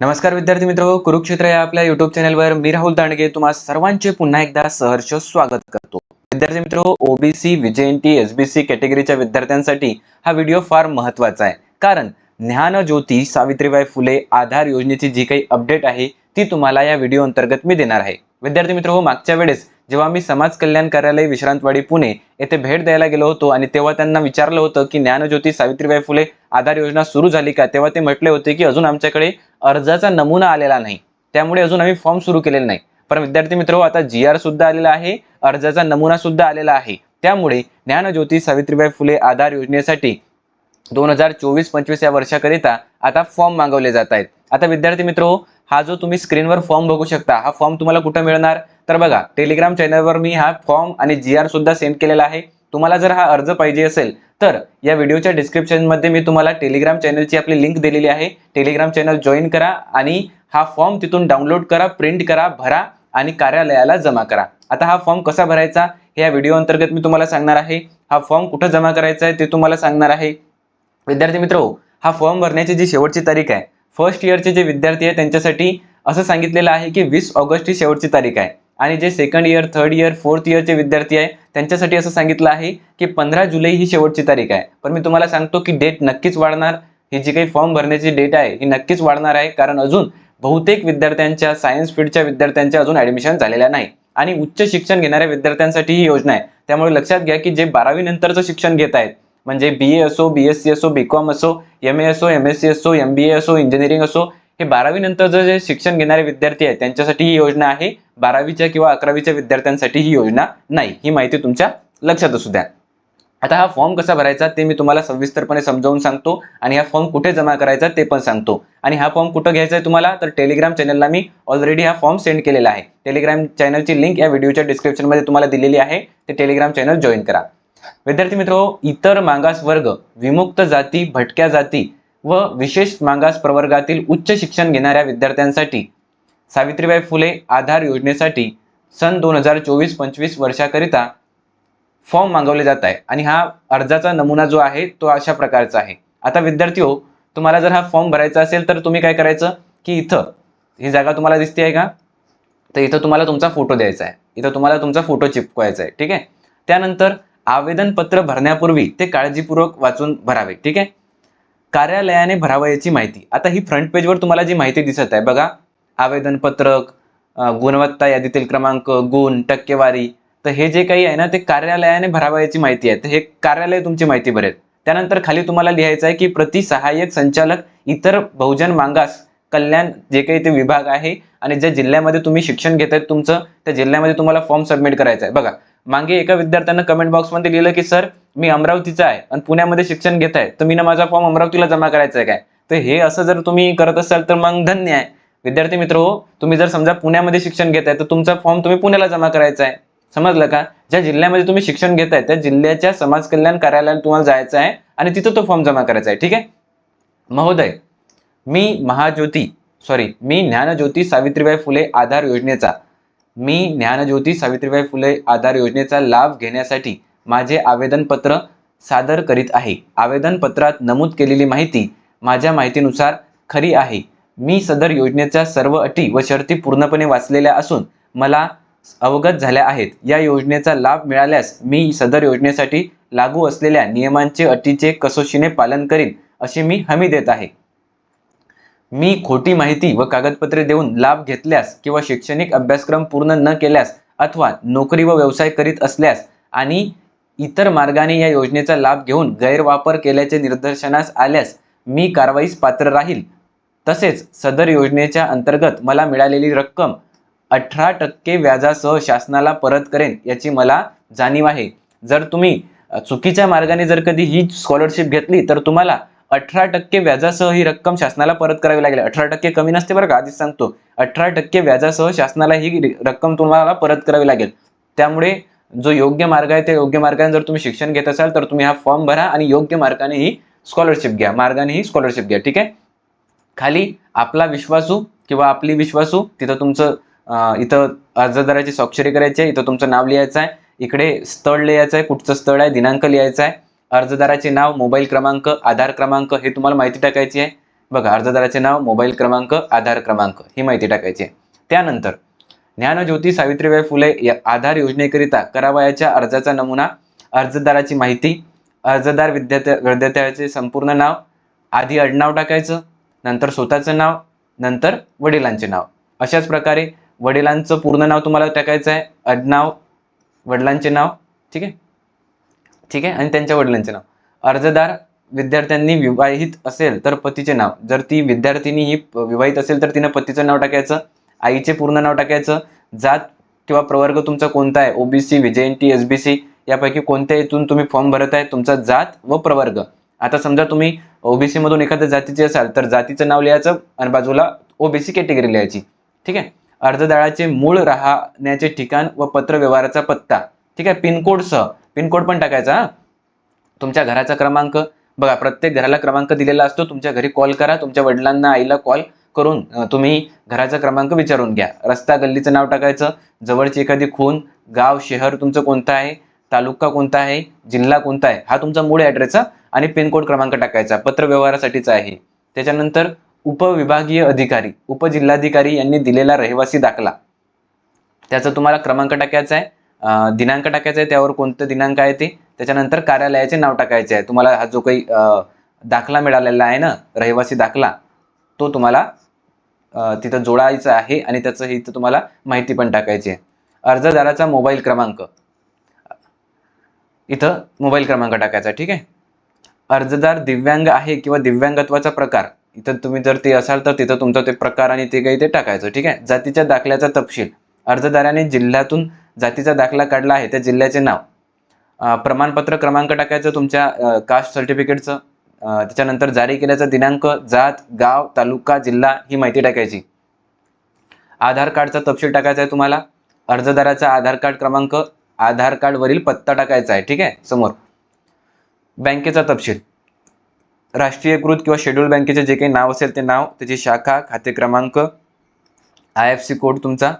नमस्कार विद्यार्थी मित्र कुरुक्षेत्र या आपल्या युट्यूब चॅनलवर मी राहुल दांडगे तुम्हा सर्वांचे पुन्हा एकदा सहर्ष स्वागत करतो. विद्यार्थी मित्र ओबीसी विजेएनटी एसबीसी कॅटेगरीच्या विद्यार्थ्यांसाठी हा व्हिडिओ फार महत्त्वाचा आहे. कारण ज्ञान ज्योती सावित्रीबाई फुले आधार योजनेची जी काही अपडेट आहे ती तुम्हाला या व्हिडिओ अंतर्गत मी देणार आहे. विद्यार्थी मित्र हो मागच्या वेळेस जेव्हा मी समाज कल्याण कार्यालय विश्रांतवाडी पुणे येथे भेट द्यायला गेलो होतो आणि तेव्हा त्यांना विचारलं होतं की ज्ञानज्योती सावित्रीबाई फुले आधार योजना सुरू झाली का तेव्हा ते म्हटले होते की अजून आमच्याकडे अर्जाचा नमुना आलेला नाही. त्यामुळे अजून आम्ही फॉर्म सुरू केलेला नाही. पण विद्यार्थी मित्र आता जी आर सुद्धा आलेला आहे अर्जाचा नमुना सुद्धा आलेला आहे. त्यामुळे ज्ञानज्योती सावित्रीबाई फुले आधार योजनेसाठी दोन हजार चोवीस पंचवीस या वर्षाकरिता आता फॉर्म मागवले जात आहेत. आता विद्यार्थी मित्र हा जो तुम्ही स्क्रीनवर फॉर्म बघू शकता हा फॉर्म तुम्हाला कुठं मिळणार? तर बघा टेलिग्राम चॅनलवर मी हा फॉर्म आणि जी आर सुद्धा सेंड केलेला आहे. तुम्हाला जर हा अर्ज पाहिजे असेल तर या व्हिडिओच्या डिस्क्रिप्शनमध्ये मी तुम्हाला टेलिग्राम चॅनलची आपली लिंक दिलेली आहे. टेलिग्राम चॅनल जॉईन करा आणि हा फॉर्म तिथून डाउनलोड करा प्रिंट करा भरा आणि कार्यालयाला जमा करा. आता हा फॉर्म कसा भरायचा हे या व्हिडिओ अंतर्गत मी तुम्हाला सांगणार आहे. हा फॉर्म कुठं जमा करायचा आहे ते तुम्हाला सांगणार आहे. विद्यार्थी मित्र हा फॉर्म भरण्याची जी शेवटची तारीख आहे फर्स्ट इयरचे जे विद्यार्थी आहे त्यांच्यासाठी असं सांगितलेलं आहे की वीस ऑगस्ट ही शेवटची तारीख आहे. आणि जे second year third year fourth इयरचे विद्यार्थी आहे त्यांच्यासाठी असं सांगितलं आहे की पंधरा जुलै ही शेवटची तारीख आहे. पण मी तुम्हाला सांगतो की डेट नक्कीच वाढणार. ही जी काही फॉर्म भरण्याची डेट आहे ही नक्कीच वाढणार आहे. कारण अजून बहुतेक विद्यार्थ्यांच्या सायन्स फील्डच्या विद्यार्थ्यांच्या अजून ऍडमिशन झालेल्या नाही. आणि उच्च शिक्षण घेणाऱ्या विद्यार्थ्यांसाठी ही योजना आहे. त्यामुळे लक्षात घ्या की जे बारावी नंतरचं शिक्षण घेत आहेत म्हणजे बी ए असो बी एस सी असो बी कॉम असो एम ए असो एम एस सी असो एम बी ए असो इंजिनिअरिंग असो हे बारावी नंतर जे शिक्षण घेणारे विद्यार्थी आहेत त्यांच्यासाठी ही योजना आहे. बारावीच्या किंवा अकरावीच्या विद्यार्थ्यांसाठी ही योजना नाही. ही माहिती तुमच्या लक्षात असू द्या. आता हा फॉर्म कसा भरायचा ते मी तुम्हाला सविस्तरपणे समजावून सांगतो आणि हा फॉर्म कुठे जमा करायचा ते पण सांगतो. आणि हा फॉर्म कुठं घ्यायचा आहे तुम्हाला तर टेलिग्राम चॅनलला मी ऑलरेडी हा फॉर्म सेंड केलेला आहे. टेलिग्राम चॅनलची लिंक या व्हिडिओच्या डिस्क्रिप्शनमध्ये तुम्हाला दिलेली आहे. ते टेलिग्राम चॅनल जॉईन करा. विद्यार्थी मित्र इतर मागास वर्ग विमुक्त जाती भटक्या जाती व विशेष मागास प्रवर्गातील उच्च शिक्षण घेणाऱ्या विद्यार्थ्यांसाठी सावित्रीबाई फुले आधार योजनेसाठी सन दोन हजार चोवीस पंचवीस वर्षाकरिता फॉर्म मागवले जात आहे. आणि हा अर्जाचा नमुना जो आहे तो अशा प्रकारचा आहे. आता विद्यार्थी हो तुम्हाला जर हा फॉर्म भरायचा असेल तर तुम्ही काय करायचं? की इथं ही जागा तुम्हाला दिसते आहे का? तर इथं तुम्हाला तुमचा फोटो द्यायचा आहे. इथं तुम्हाला तुमचा फोटो चिपकवायचा आहे. ठीक आहे? त्यानंतर आवेदनपत्र भरण्यापूर्वी ते काळजीपूर्वक वाचून भरावे. ठीक आहे? कार्यालयाने भरावयाची माहिती. आता ही फ्रंट पेजवर तुम्हाला जी माहिती दिसत आहे बघा. आवेदनपत्रक गुणवत्ता यादीतील क्रमांक गुण टक्केवारी तर हे जे काही आहे ना ते कार्यालयाने भरावयाची माहिती आहे. तर हे कार्यालय तुमची माहिती भरेल. त्यानंतर खाली तुम्हाला लिहायचं आहे की प्रति सहाय्यक संचालक इतर बहुजन मागास कल्याण जे काही ते विभाग आहे आणि ज्या जिल्ह्यामध्ये तुम्ही शिक्षण घेत आहेत तुमचं त्या जिल्ह्यामध्ये तुम्हाला फॉर्म सबमिट करायचा आहे. बघा मागे एका विद्यार्थ्यानं कमेंट बॉक्समध्ये लिहिलं की सर मी अमरावतीचा आहे आणि पुण्यामध्ये शिक्षण घेत आहे. तर मी ना माझा फॉर्म अमरावतीला जमा करायचा आहे काय? तर हे असं जर तुम्ही करत असाल तर मग धन्य आहे. विद्यार्थी मित्र हो तुम्ही जर समजा पुण्यामध्ये शिक्षण घेत आहे तर तुमचा फॉर्म तुम्ही पुण्याला जमा करायचा आहे. समजलं का? ज्या जिल्ह्यामध्ये तुम्ही शिक्षण घेत आहे त्या जिल्ह्याच्या समाज कल्याण कार्यालयाला तुम्हाला जायचं आहे आणि तिथं तो फॉर्म जमा करायचा आहे. ठीक आहे? महोदय मी महाज्योती सॉरी मी ज्ञानज्योती सावित्रीबाई फुले आधार योजनेचा मी ज्ञानज्योती सावित्रीबाई फुले आधार योजनेचा लाभ घेण्यासाठी माझे आवेदनपत्र सादर करीत आहे. आवेदनपत्रात नमूद केलेली माहिती माझ्या माहितीनुसार खरी आहे. मी सदर योजनेच्या सर्व अटी व शर्ती पूर्णपणे वाचलेल्या असून मला अवगत झाल्या आहेत. या योजनेचा लाभ मिळाल्यास मी सदर योजनेसाठी लागू असलेल्या नियमांचे अटीचे कसोशीने पालन करीन अशी मी हमी देत आहे. मी खोटी माहिती व कागदपत्रे देऊन लाभ घेतल्यास किंवा शैक्षणिक अभ्यासक्रम पूर्ण न केल्यास अथवा नोकरी व व्यवसाय करीत असल्यास आणि इतर मार्गाने या योजनेचा लाभ घेऊन गैरवापर केल्याचे निदर्शनास आल्यास मी कारवाईस पात्र राहील. तसेच सदर योजनेच्या अंतर्गत मला मिळालेली रक्कम अठरा टक्के व्याजासह शासनाला परत करेन याची मला जाणीव आहे. जर तुम्ही चुकीच्या मार्गाने जर कधी ही स्कॉलरशिप घेतली तर तुम्हाला अठरा टक्के व्याजासह ही रक्कम शासनाला परत करावी लागेल. अठरा टक्के कमी नसते बरं का? आधीच सांगतो. अठरा टक्के व्याजासह शासनाला ही रक्कम तुम्हाला परत करावी लागेल. त्यामुळे जो योग्य मार्ग आहे त्या योग्य मार्गाने जर तुम्ही शिक्षण घेत असाल तर तुम्ही हा फॉर्म भरा आणि योग्य मार्गाने ही स्कॉलरशिप घ्या. मार्गाने ही स्कॉलरशिप घ्या. ठीक आहे? खाली आपला विश्वासू किंवा आपली विश्वासू तिथं तुमचं इथं अर्जदाराची स्वाक्षरी करायची आहे इथं तुमचं नाव लिहायचं आहे. इकडे स्थळ लिहायचं आहे कुठचं स्थळ आहे दिनांक लिहायचा आहे. अर्जदाराचे नाव मोबाईल क्रमांक आधार क्रमांक हे तुम्हाला माहिती टाकायची आहे. बघा अर्जदाराचे नाव मोबाईल क्रमांक आधार क्रमांक ही माहिती टाकायची आहे. त्यानंतर ज्ञानज्योती सावित्रीबाई फुले या आधार योजनेकरिता करावयाच्या अर्जाचा नमुना अर्जदाराची माहिती अर्जदार विद्यार्थ्या विद्यार्थ्याचे संपूर्ण नाव आधी आडनाव टाकायचं नंतर स्वतःचं नाव नंतर वडिलांचे नाव. अशाच प्रकारे वडिलांचं पूर्ण नाव तुम्हाला टाकायचं आहे. आडनाव वडिलांचे नाव ठीक आहे? ठीक आहे? आणि त्यांच्या वडिलांचे नाव. अर्जदार विद्यार्थ्यांनी विवाहित असेल तर पतीचे नाव. जर ती विद्यार्थिनी ही प- विवाहित असेल तर तिनं पतीचं नाव टाकायचं आईचे पूर्ण नाव टाकायचं. जात किंवा प्रवर्ग तुमचा कोणता आहे? ओबीसी व्हीजेएनटी एसबीसी यापैकी कोणत्या इथून तुम्ही फॉर्म भरत आहे? तुमचा जात व प्रवर्ग. आता समजा तुम्ही ओबीसी मधून एखाद्या जातीचे असाल तर जातीचं नाव लिहायचं आणि बाजूला ओबीसी कॅटेगरी लिहायची. ठीक आहे? अर्जदाराचे मूळ राहण्याचे ठिकाण व पत्र व्यवहाराचा पत्ता. ठीक आहे? पिनकोडसह. पिनकोड पण टाकायचा हा. तुमच्या घराचा क्रमांक बघा प्रत्येक घराला क्रमांक दिलेला असतो. तुमच्या घरी कॉल करा तुमच्या वडिलांना आईला कॉल करून तुम्ही घराचा क्रमांक विचारून घ्या. रस्ता गल्लीचं नाव टाकायचं. जवळची एखादी खून गाव शहर तुमचं कोणतं आहे? तालुका कोणता आहे? जिल्हा कोणता आहे? हा तुमचा मूळ ॲड्रेस आणि पिनकोड क्रमांक टाकायचा. पत्र व्यवहारासाठीचा आहे. त्याच्यानंतर उपविभागीय अधिकारी उपजिल्हाधिकारी यांनी दिलेला रहिवासी दाखला. त्याचा तुम्हाला क्रमांक टाकायचा आहे. दिनांक टाकायचा आहे त्यावर कोणतं दिनांक आहे ते त्याच्यानंतर कार्यालयाचे नाव टाकायचे आहे. तुम्हाला हा जो काही दाखला मिळालेला आहे ना रहिवासी दाखला तो तुम्हाला तिथं जोडायचा आहे आणि त्याचं इथं तुम्हाला माहिती पण टाकायची आहे. अर्जदाराचा मोबाईल क्रमांक. इथं मोबाईल क्रमांक टाकायचा ठीक आहे? अर्जदार दिव्यांग आहे किंवा दिव्यांगत्वाचा प्रकार इथं तुम्ही जर ते असाल तर तिथं तुमचं ते प्रकार आणि ते काही ते टाकायचं ठीक आहे? जातीच्या दाखल्याचा तपशील. अर्जदाराने जिल्ह्यातून जातीचा दाखला काढला आहे त्या जिल्ह्याचे नाव. प्रमाणपत्र क्रमांक टाकायचं तुमच्या कास्ट सर्टिफिकेटचं त्याच्यानंतर जारी केल्याचा दिनांक जात गाव तालुका जिल्हा ही माहिती टाकायची. आधार कार्डचा तपशील टाकायचा आहे तुम्हाला. अर्जदाराचा आधार कार्ड क्रमांक आधार कार्डवरील पत्ता टाकायचा आहे ठीक आहे? समोर. बँकेचा तपशील. राष्ट्रीयकृत किंवा शेड्यूल बँकेचे जे काही नाव असेल ते नाव त्याची शाखा खाते क्रमांक आय एफ सी कोड तुमचा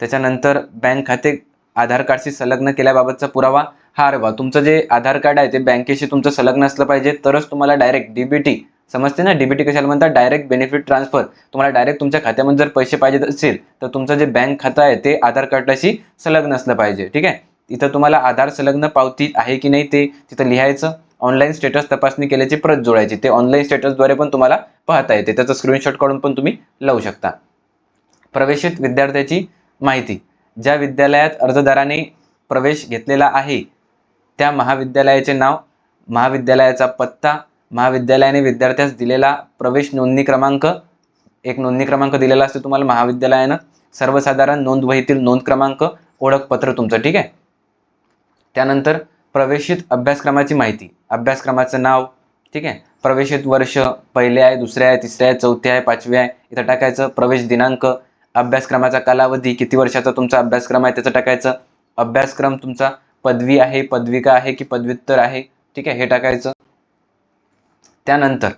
त्याच्यानंतर बँक खाते आधार कार्डशी संलग्न केल्याबाबतचा पुरावा. हा अरे तुमचं जे आधार कार्ड आहे ते बँकेशी तुमचं संलग्न असलं पाहिजे तरच तुम्हाला डायरेक्ट डीबीटी समजते ना? डीबीटी कशाला म्हणतात? डायरेक्ट बेनिफिट ट्रान्सफर तुम्हाला डायरेक्ट तुमच्या खात्यामध्ये जर पैसे पाहिजे असेल तर तुमचं जे बँक खातं आहे ते आधार कार्डाशी संलग्न असलं पाहिजे ठीक आहे? इथं तुम्हाला आधार संलग्न पावती आहे की नाही ते तिथं लिहायचं. ऑनलाईन स्टेटस तपासणी केल्याची प्रत जोडायची ते ऑनलाईन स्टेटसद्वारे पण तुम्हाला पाहता येते. त्याचं स्क्रीनशॉट काढून पण तुम्ही लावू शकता. प्रवेशित विद्यार्थ्याची माहिती. ज्या विद्यालयात अर्जदाराने प्रवेश घेतलेला आहे त्या महाविद्यालयाचे नाव महाविद्यालयाचा पत्ता महाविद्यालयाने विद्यार्थ्यास दिलेला प्रवेश नोंदणी क्रमांक एक नोंदणी क्रमांक दिलेला असतो तुम्हाला महाविद्यालयानं सर्वसाधारण नोंदवहीतील नोंद क्रमांक ओळखपत्र तुमचं ठीक आहे? त्यानंतर प्रवेशित अभ्यासक्रमाची माहिती. अभ्यासक्रमाचं नाव ठीक आहे? प्रवेशित वर्ष पहिले आहे दुसरे आहे तिसरे आहे चौथे आहे पाचवे आहे इथं टाकायचं प्रवेश दिनांक अभ्यासक्रमाचा कालावधी किती वर्षाचा तुमचा अभ्यासक्रम आहे त्याचं टाकायचं? अभ्यासक्रम तुमचा पदवी आहे पदविका आहे की पदव्युत्तर आहे? ठीक आहे हे टाकायचं. त्यानंतर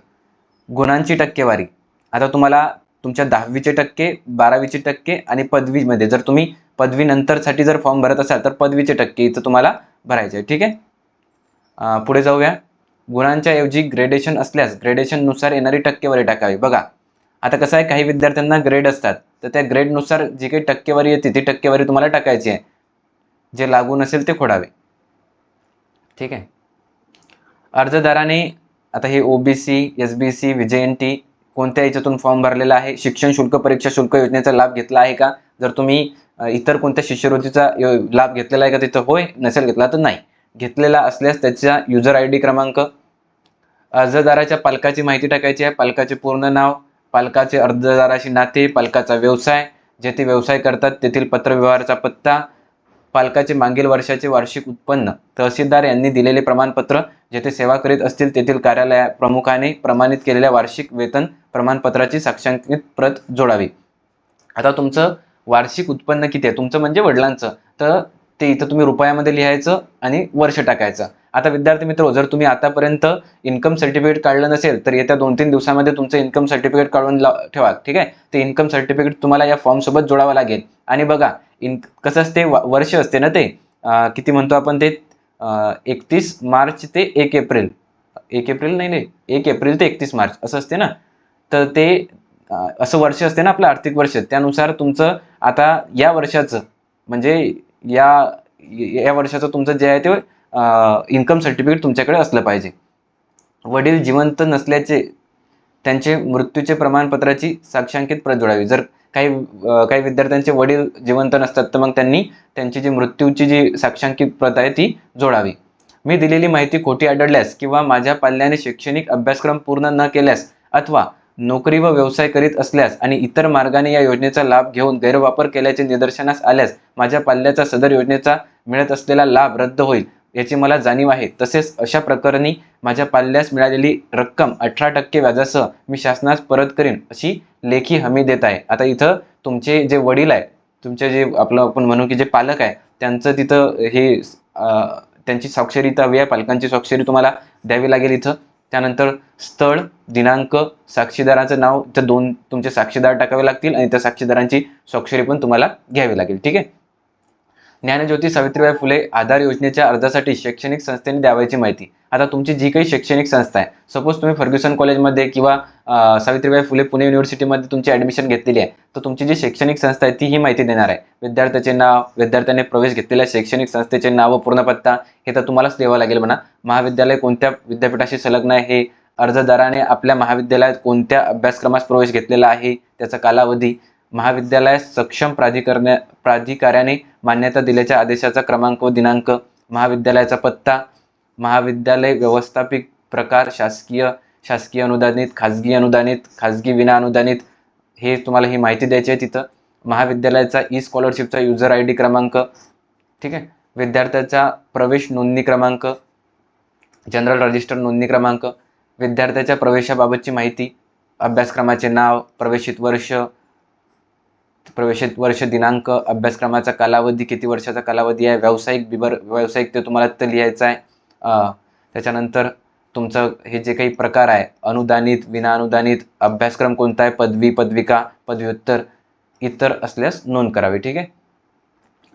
गुणांची टक्केवारी. आता तुम्हाला तुमच्या दहावीचे टक्के बारावीचे टक्के आणि पदवीमध्ये जर तुम्ही पदवीनंतरसाठी जर फॉर्म भरत असाल तर पदवीचे टक्के इथं तुम्हाला भरायचे आहे. ठीक आहे? पुढे जाऊया. गुणांच्या ऐवजी ग्रेडेशन असल्यास ग्रेडेशननुसार येणारी टक्केवारी टाकावी. बघा. आता कसं आहे काही विद्यार्थ्यांना ग्रेड असतात. तर त्या ग्रेडनुसार जी काही टक्केवारी येते ती टक्केवारी तुम्हाला टाकायची आहे. जे लागू नसेल ते खोडावे. ठीक आहे? अर्जदाराने आता हे ओबीसी एस बी सी विजयंती टी कोणत्या याच्यातून फॉर्म भरलेला आहे? शिक्षण शुल्क परीक्षा शुल्क योजनेचा लाभ घेतला आहे का? जर तुम्ही इतर कोणत्या शिष्यवृत्तीचा यो- लाभ घेतलेला आहे का तिथं? होय नसेल घेतला तर नाही. घेतलेला असल्यास त्याचा युजर आय डी क्रमांक अर्जदाराच्या पालकाची माहिती टाकायची आहे. पालकाचे पूर्ण नाव पालकाचे अर्जदाराशी नाते पालकाचा व्यवसाय जेथे व्यवसाय करतात तेथील पत्रव्यवहाराचा पत्ता पालकाचे मागील वर्षाचे वार्षिक उत्पन्न तहसीलदार यांनी दिलेले प्रमाणपत्र जेथे सेवा करीत असतील तेथील कार्यालया प्रमुखाने प्रमाणित केलेल्या वार्षिक वेतन प्रमाणपत्राची साक्षांकित प्रत जोडावी. आता तुमचं वार्षिक उत्पन्न किती आहे? तुमचं म्हणजे वडिलांचं. तर ते इथं तुम्ही रुपयामध्ये लिहायचं आणि वर्ष टाकायचं. आता विद्यार्थी मित्र जर तुम्ही आतापर्यंत इन्कम सर्टिफिकेट काढलं नसेल तर येत्या दोन तीन दिवसामध्ये तुमचं इन्कम सर्टिफिकेट काढून ठेवा ठीक आहे? ते इन्कम सर्टिफिकेट तुम्हाला या फॉर्म सोबत जोडावं लागेल. आणि बघा इन कसं असते व- वर्ष असते ना ते? किती म्हणतो आपण ते? एकतीस मार्च ते एक एप्रिल. एक एप्रिल नाही नाही एक एप्रिल ते एकतीस मार्च असं असते ना? तर ते असं वर्ष असते ना आपलं आर्थिक वर्ष. त्यानुसार तुमचं आता या वर्षाचं म्हणजे या या वर्षाचं तुमचं जे आहे ते इन्कम सर्टिफिकेट तुमच्याकडे असलं पाहिजे. वडील जिवंत नसल्याचे त्यांचे मृत्यूचे प्रमाणपत्राची साक्षांकित प्रत जोडावी जर काही काही विद्यार्थ्यांचे वडील जिवंत नसतात तर मग त्यांनी त्यांची जी मृत्यूची जी साक्षांकित प्रत आहे ती जोडावी. मी दिलेली माहिती खोटी आढळल्यास किंवा माझ्या पाल्याने शैक्षणिक अभ्यासक्रम पूर्ण न केल्यास अथवा नोकरी व व्यवसाय करीत असल्यास आणि इतर मार्गाने या योजनेचा लाभ घेऊन गैरवापर केल्याचे निदर्शनास आल्यास माझ्या पाल्याचा सदर योजनेचा मिळत असलेला लाभ रद्द होईल. याची मला जाणीव आहे. तसेच अशा प्रकरणी माझ्या पाल्यास मिळालेली रक्कम अठरा टक्के व्याजासह मी शासनास परत करीन अशी लेखी हमी देत आहे. आता इथं तुमचे जे वडील आहे तुमचे जे आपलं आपण म्हणू की जे पालक आहे त्यांचं तिथं हे त्यांची स्वाक्षरी तर हवी आहे. पालकांची स्वाक्षरी तुम्हाला द्यावी लागेल इथं. त्यानंतर स्थळ दिनांक साक्षीदाराचं नाव इथं दोन तुमचे साक्षीदार टाकावे लागतील आणि त्या साक्षीदारांची स्वाक्षरी पण तुम्हाला घ्यावी लागेल. ठीक आहे? ज्ञानज्योती सावित्रीबाई फुले आधार योजनेच्या अर्जासाठी शैक्षणिक संस्थेने द्यावायची माहिती. आता तुमची जी काही शैक्षणिक संस्था आहे सपोज तुम्ही फर्ग्युसन कॉलेजमध्ये किंवा सावित्रीबाई फुले पुणे युनिव्हर्सिटीमध्ये तुमची ॲडमिशन घेतलेली आहे तर तुमची जी शैक्षणिक संस्था आहे ती ही माहिती देणार आहे. विद्यार्थ्याचे नाव विद्यार्थ्याने प्रवेश घेतलेल्या शैक्षणिक संस्थेचे नाव व पूर्ण पत्ता हे तर तुम्हालाच द्यावं लागेल म्हणा. महाविद्यालय कोणत्या विद्यापीठाशी संलग्न आहे? हे अर्जदाराने आपल्या महाविद्यालयात कोणत्या अभ्यासक्रमास प्रवेश घेतलेला आहे? त्याचा कालावधी महाविद्यालयास सक्षम प्राधिकरण्या प्राधिकाऱ्याने मान्यता दिल्याच्या आदेशाचा क्रमांक व दिनांक महाविद्यालयाचा पत्ता महाविद्यालय व्यवस्थापित प्रकार शासकीय शासकीय अनुदानित खाजगी अनुदानित खाजगी विना अनुदानित हे तुम्हाला ही माहिती द्यायची आहे तिथं. महाविद्यालयाचा ई स्कॉलरशिपचा युजर आय डी क्रमांक ठीक आहे? विद्यार्थ्याचा प्रवेश नोंदणी क्रमांक जनरल रजिस्टर नोंदणी क्रमांक विद्यार्थ्याच्या प्रवेशाबाबतची माहिती अभ्यासक्रमाचे नाव प्रवेशित वर्ष प्रवेशित वर्ष दिनांक अभ्यासक्रमाचा कालावधी किती वर्षाचा कालावधी आहे? व्यावसायिक बिबर व्यावसायिक ते तुम्हाला तर लिहायचं आहे. त्याच्यानंतर तुमचं हे जे काही प्रकार आहे अनुदानित विना अनुदानित अभ्यासक्रम कोणता आहे? पदवी पदविका पदव्युत्तर इतर असल्यास नोंद करावी ठीक आहे?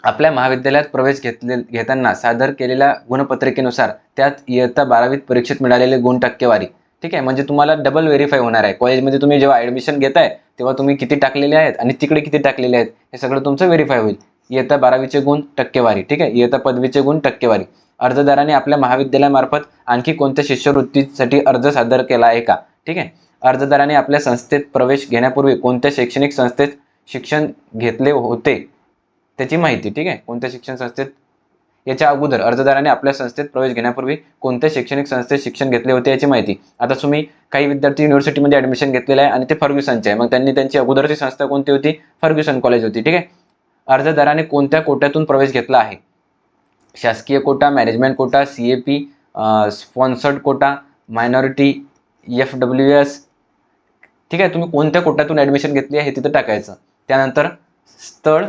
आपल्या महाविद्यालयात प्रवेश घेतले घेताना सादर केलेल्या गुणपत्रिकेनुसार त्यात इयत्ता बारावीत परीक्षेत मिळालेले गुण टक्केवारी ठीक आहे म्हणजे तुम्हाला डबल व्हेरीफाय होणार आहे. कॉलेजमध्ये तुम्ही जेव्हा ॲडमिशन घेताय तेव्हा तुम्ही किती टाकलेले आहेत आणि तिकडे किती टाकलेले आहेत हे सगळं तुमचं व्हेरीफाय होईल. इयत्ता बारावीचे गुण टक्केवारी. ठीक आहे इयत्ता पदवीचे गुण टक्केवारी. अर्जदाराने आपल्या महाविद्यालयामार्फत आणखी कोणत्या शिष्यवृत्तीसाठी अर्ज सादर केला आहे का? ठीक आहे अर्जदाराने आपल्या संस्थेत प्रवेश घेण्यापूर्वी कोणत्या शैक्षणिक संस्थेत शिक्षण घेतले होते? त्याची माहिती ठीक आहे कोणत्या शिक्षण संस्थेत याच्या अगोदर अर्जदाराने आपल्या संस्थेत प्रवेश घेण्यापूर्वी कोणत्या शैक्षणिक संस्थेत शिक्षण घेतले होते याची माहिती. आता तुम्ही काही विद्यार्थी युनिव्हर्सिटीमध्ये ॲडमिशन घेतलेलं आहे आणि ते फर्ग्युसनचे आहे. मग त्यांनी त्यांची अगोदरची संस्था कोणती होती? फर्ग्युसन कॉलेज होती. ठीक आहे? अर्जदाराने कोणत्या कोट्यातून प्रवेश घेतला आहे? शासकीय quota management quota C A P sponsored quota minority F W S ठीक आहे? तुम्ही कोणत्या कोट्यातून ॲडमिशन घेतली आहे हे तिथं टाकायचं. त्यानंतर स्थळ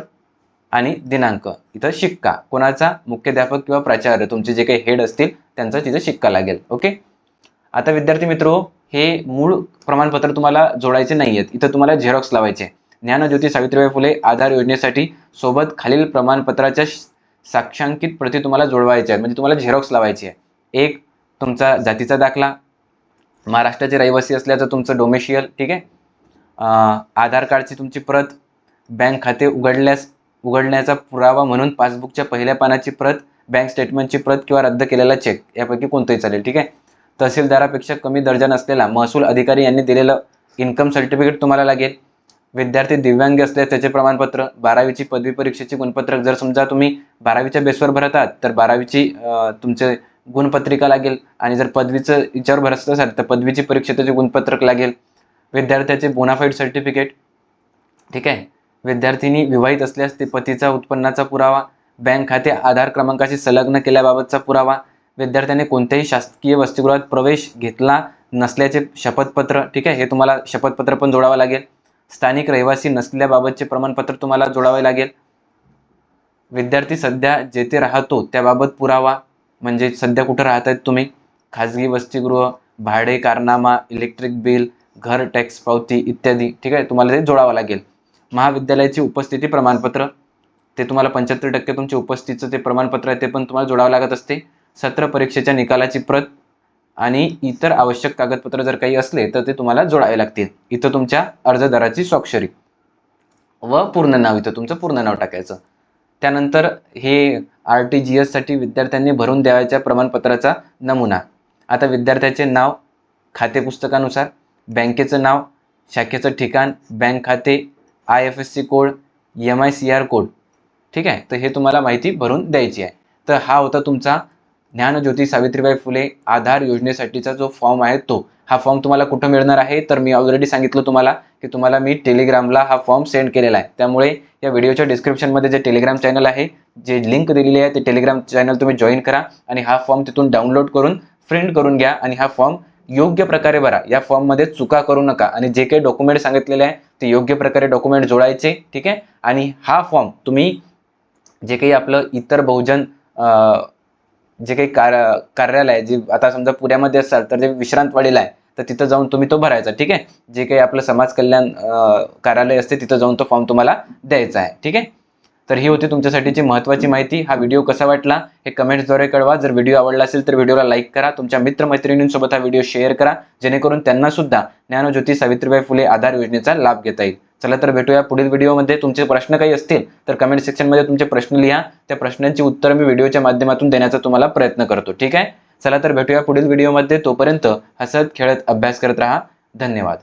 आणि दिनांक. इथं शिक्का. कोणाचा? मुख्याध्यापक किंवा प्राचार्य. तुमचे जे काही हेड असतील त्यांचा तिथं शिक्का लागेल. ओके आता विद्यार्थी मित्रो हे मूळ प्रमाणपत्र तुम्हाला जोडायचे नाही आहेत इथं तुम्हाला झेरॉक्स लावायचे. ज्ञानज्योती सावित्रीबाई फुले आधार योजनेसाठी सोबत खालील प्रमाणपत्राच्या साक्षांकित प्रती तुम्हाला जोडवायच्या आहेत. म्हणजे तुम्हाला झेरॉक्स लावायची आहे एक तुमचा जातीचा दाखला. महाराष्ट्राचे रहिवासी असल्याचं तुमचं डोमेशियल ठीक आहे? आधार कार्डची तुमची प्रत. बँक खाते उघडल्यास उघडण्याचा पुरावा म्हणून पासबुकच्या पहिल्या पानाची प्रत बँक स्टेटमेंटची प्रत किंवा रद्द केलेला चेक यापैकी कोणतंही चालेल ठीक आहे? तहसीलदारापेक्षा कमी दर्जा नसलेला महसूल अधिकारी यांनी दिलेलं इन्कम सर्टिफिकेट तुम्हाला लागेल. विद्यार्थी दिव्यांग असल्यास त्याचे प्रमाणपत्र बारावीची पदवी परीक्षेची गुणपत्रक जर समजा तुम्ही बारावीच्या बेसवर भरत आहात तर बारावीची तुमचे गुणपत्रिका लागेल आणि जर पदवीचं विचार भरत असाल तर पदवीची परीक्षेचे गुणपत्रक लागेल. विद्यार्थ्याचे बोनाफाईड सर्टिफिकेट ठीक आहे? विद्यार्थिनी विवाहित असल्यास ते पतीचा उत्पन्नाचा पुरावा बँक खाते आधार क्रमांकाशी संलग्न केल्याबाबतचा पुरावा विद्यार्थ्याने कोणत्याही शासकीय वसतिगृहात प्रवेश घेतला नसल्याचे शपथपत्र ठीक आहे हे तुम्हाला शपथपत्र पण जोडावं लागेल. स्थानिक रहिवासी नसल्याबाबतचे प्रमाणपत्र तुम्हाला जोडावे लागेल. विद्यार्थी सध्या जेथे राहतो त्याबाबत पुरावा म्हणजे सध्या कुठं राहत आहेत तुम्ही? खाजगी वसतिगृह भाडे कारनामा इलेक्ट्रिक बिल घर टॅक्स पावती इत्यादी ठीक आहे तुम्हाला ते जोडावं लागेल. महाविद्यालयाची उपस्थिती प्रमाणपत्र ते तुम्हाला पंच्याहत्तर टक्के तुमच्या उपस्थितीचं ते प्रमाणपत्र आहे ते पण तुम्हाला जोडावं लागत असते. सत्र परीक्षेच्या निकालाची प्रत आणि इतर आवश्यक कागदपत्र जर काही असले तर ते तुम्हाला जोडावे लागतील. इथं तुमच्या अर्जदाराची स्वाक्षरी. व पूर्ण नाव इथं तुमचं पूर्ण नाव टाकायचं. त्यानंतर हे आर टी जी एससाठी विद्यार्थ्यांनी भरून द्यावयाच्या प्रमाणपत्राचा नमुना. आता विद्यार्थ्याचे नाव खाते पुस्तकानुसार बँकेचं नाव शाखेचं ठिकाण बँक खाते I F S C code M I C R code. ठीक आहे? तर हे तुम्हाला माहिती भरून द्यायची आहे. तर हा होता तुमचा ज्ञानज्योती सावित्रीबाई फुले आधार योजनेसाठीचा जो फॉर्म आहे तो. हा फॉर्म तुम्हाला कुठं मिळणार आहे? तर मी ऑलरेडी सांगितलं तुम्हाला की तुम्हाला मी टेलिग्रामला हा फॉर्म सेंड केलेला आहे. त्यामुळे या व्हिडिओच्या डिस्क्रिप्शनमध्ये जे टेलिग्राम चॅनल आहे जे लिंक दिलेली आहे ते टेलिग्राम चॅनल तुम्ही जॉईन करा आणि हा फॉर्म तिथून डाउनलोड करून फ्रिंट करून घ्या आणि हा फॉर्म योग्य प्रकारे भरा. या फॉर्ममध्ये चुका करू नका. आणि जे काही डॉक्युमेंट सांगितलेले आहे ते योग्य प्रकारे डॉक्युमेंट जोडायचे ठीक आहे? आणि हा फॉर्म तुम्ही जे काही आपलं इतर बहुजन जे काही कार कार्यालय जे आता समजा पुण्यामध्ये असाल तर जे विश्रांतवाडीला आहे तर तिथं जाऊन तुम्ही तो भरायचा ठीक आहे? जे काही आपलं समाज कल्याण कार्यालय असते तिथं जाऊन तो फॉर्म तुम्हाला द्यायचा आहे ठीक आहे? तर ही होती तुमच्यासाठीची महत्त्वाची माहिती. हा व्हिडिओ कसा वाटला हे कमेंट्सद्वारे कळवा. जर व्हिडिओ आवडला असेल तर व्हिडिओला लाईक करा. तुमच्या मित्रमैत्रिणींसोबत हा व्हिडिओ शेअर करा. जेणेकरून त्यांना सुद्धा ज्ञानज्योती सावित्रीबाई फुले आधार योजनेचा लाभ घेता येईल. चला तर भेटूया पुढील व्हिडिओमध्ये तुमचे प्रश्न काही असतील तर कमेंट सेक्शनमध्ये तुमचे प्रश्न लिहा. त्या प्रश्नांची उत्तर मी व्हिडिओच्या माध्यमातून देण्याचा तुम्हाला प्रयत्न करतो. ठीक आहे? चला तर भेटूया पुढील व्हिडिओमध्ये तोपर्यंत हसत खेळत अभ्यास करत राहा. धन्यवाद.